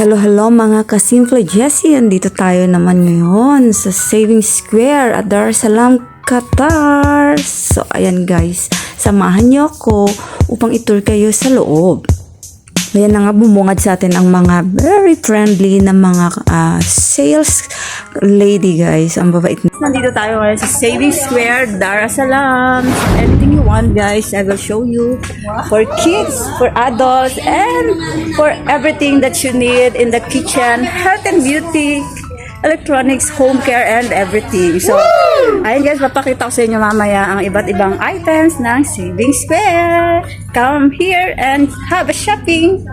Hello, hello mga kasimple Jessie. Andito tayo naman ngayon sa Saving Square at Dar es Salaam, Qatar. So, ayan guys, samahan niyo ako upang itur kayo sa loob. Ayan na nga bumungad sa atin ang mga very friendly na mga ah, sales lady guys. Ang babait na. Nandito tayo ngayon sa Saving Square, Dar es Salaam. Anything you want guys, I will show you. For kids, for adults, and for everything that you need in the kitchen, health and beauty, electronics, home care, and everything. So, ayun guys, papakita ko sa inyo mamaya ang iba't ibang items ng Saving Square. Come here and have a shopping!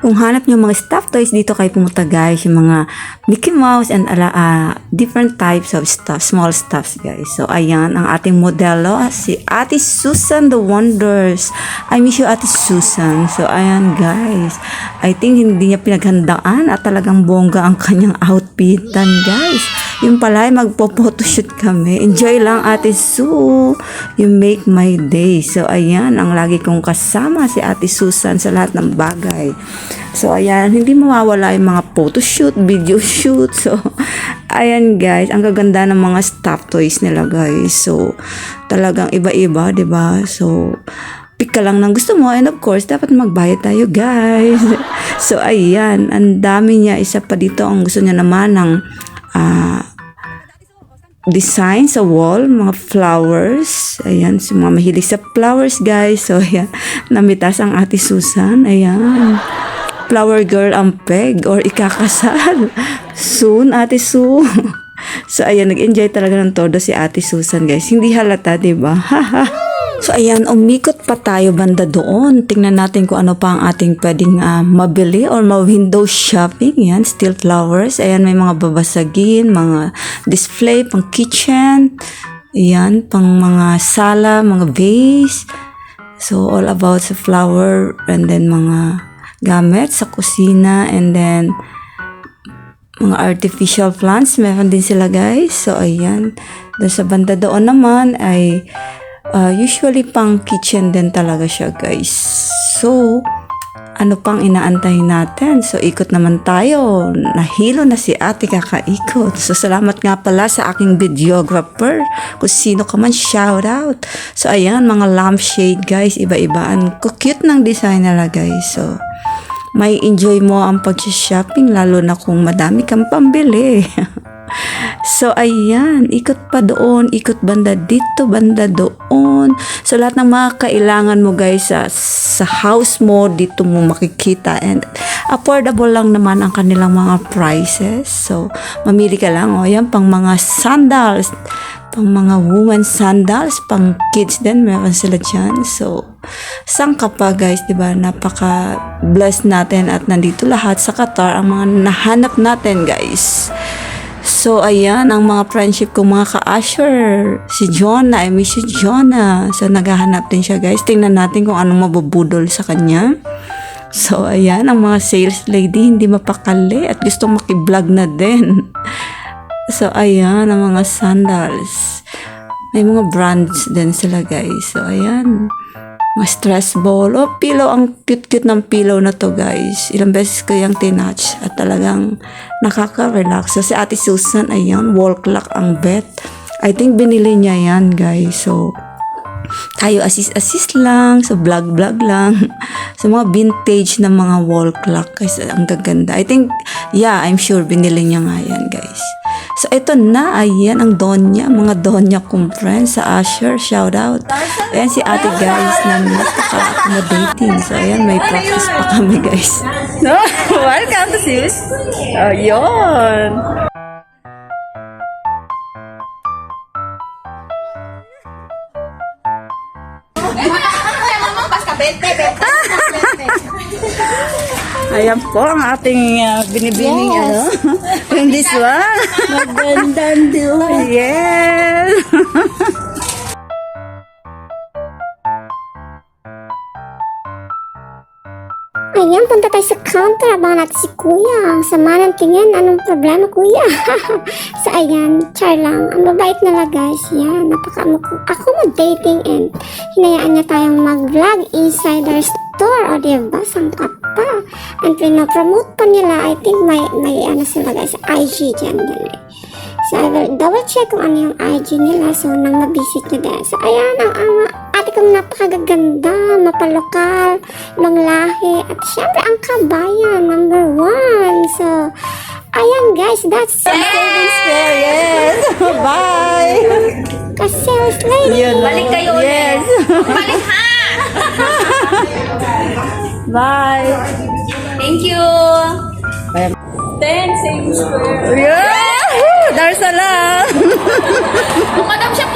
Kung hanap nyo mga stuffed toys, dito kayo pumunta guys. Yung mga Mickey Mouse and ala, ah, different types of stuff, small stuffs guys. So ayan, ang ating modelo, si Ate Susan the Wonders. I miss you Ate Susan. So ayan guys, I think hindi niya pinaghandaan at talagang bongga ang kanyang outfitan guys. Yung pala ay magpo-photoshoot kami. Enjoy lang Ate Su. You make my day. So ayan, ang lagi kong kasama si Ate Susan sa lahat ng bagay. So ayan, hindi mawawala yung mga photoshoot, video shoot. So ayan guys, ang gaganda ng mga stuffed toys nila guys. So talagang iba-iba, 'di ba? So pick ka lang ng gusto mo and of course dapat magbayad tayo guys so ayan ang dami niya isa pa dito ang gusto niya naman ng ah, design sa wall, mga flowers. Ayan, sa mga mahilig sa flowers, guys. So, ayan, namitas ang ate Susan. Ayan. Flower girl ang peg or ikakasal. Soon, ate Su. So, ayan, nag-enjoy talaga ng todo si ate Susan, guys. Hindi halata, di ba? So ayan, umikot pa tayo banda doon. Tingnan natin kung ano pa ang ating pwedeng ah, mabili or ma-window shopping. Yan, still flowers. Ayan, may mga babasagin, mga display, pang kitchen. Ayan, pang mga sala, mga vase. So all about sa flower and then mga gamit sa kusina and then mga artificial plants, meron din sila guys. So, ayan. Doon sa banda doon naman ay uh, usually pang kitchen din talaga siya guys. So, ano pang inaantay natin? So, ikot naman tayo. Nahilo na si ate kakaikot. So, salamat nga pala sa aking videographer. Kung sino ka man, shout out. So, ayan, mga lampshade guys. Iba-ibaan. Cute ng design nila guys. So, may enjoy mo ang pag-shopping lalo na kung madami kang pambili. so, ayan, ikot pa doon, ikot banda dito, banda doon. So, lahat ng mga kailangan mo guys sa, sa house mo, dito mo makikita. And affordable lang naman ang kanilang mga prices. So, mamili ka lang. O, yan, pang mga sandals, pang mga woman sandals, pang kids din, meron sila dyan. So, saan ka pa guys, di ba? Napaka blessed natin at nandito lahat sa Qatar ang mga nahanap natin guys. So, ayan, ang mga friendship ko, mga ka-usher. Si Jonah, I miss you, Jonah. So, naghahanap din siya, guys. Tingnan natin kung anong mabubudol sa kanya. So, ayan, ang mga sales lady, hindi mapakali at gustong makiblog na din. So, ayan, ang mga sandals. May mga brands din sila, guys. So, ayan. Mga stress ball. Oh, pillow. Ang cute-cute ng pillow na to, guys. Ilang beses ko yung tinatch. At talagang nakaka-relax. So, si Ate Susan, ayan, wall clock ang bet. I think binili niya yan, guys. So, tayo assist-assist lang. So, vlog-vlog lang. So, mga vintage na mga wall clock. Guys, ang gaganda. I think, yeah, I'm sure binili niya nga yan, guys. So, ito na. Ayan, ang Donya. Mga Donya kong friends sa Asher. Shout out. Ayan si ate guys na napaka-accommodating. So, ayan, may practice pa kami, guys. No? Welcome to sis. Ayun. Ayan po ang ating uh, binibining ano. This one. Magandang diwa. Yes. Punta tayo sa counter. Abangan natin si kuya. Ang sama ng tingin. Anong problema, kuya? so, ayan, char lang. Ang babait nila, guys. Yan, napaka accommodating and hinayaan niya tayong mag-vlog inside their store. O, diba? Sangka pa. And pinopromote pa nila. I think may, may ano sila, guys, IG dyan. dyan. So, I will double check kung ano yung IG nila. So, nang mabisit nyo din. So, ayan, ang, ang ate kong napakagaganda, mapalokal, manglahi, at syempre, ang kabayan, number one. So, ayan guys, that's Saving Square, yes! Bye! ka-sales lady. Yun, Balik kayo ulit. Yes! Balik ha! Bye! Thank you! Thanks, Saving Square. Yeah! Darsalam! Madam siya,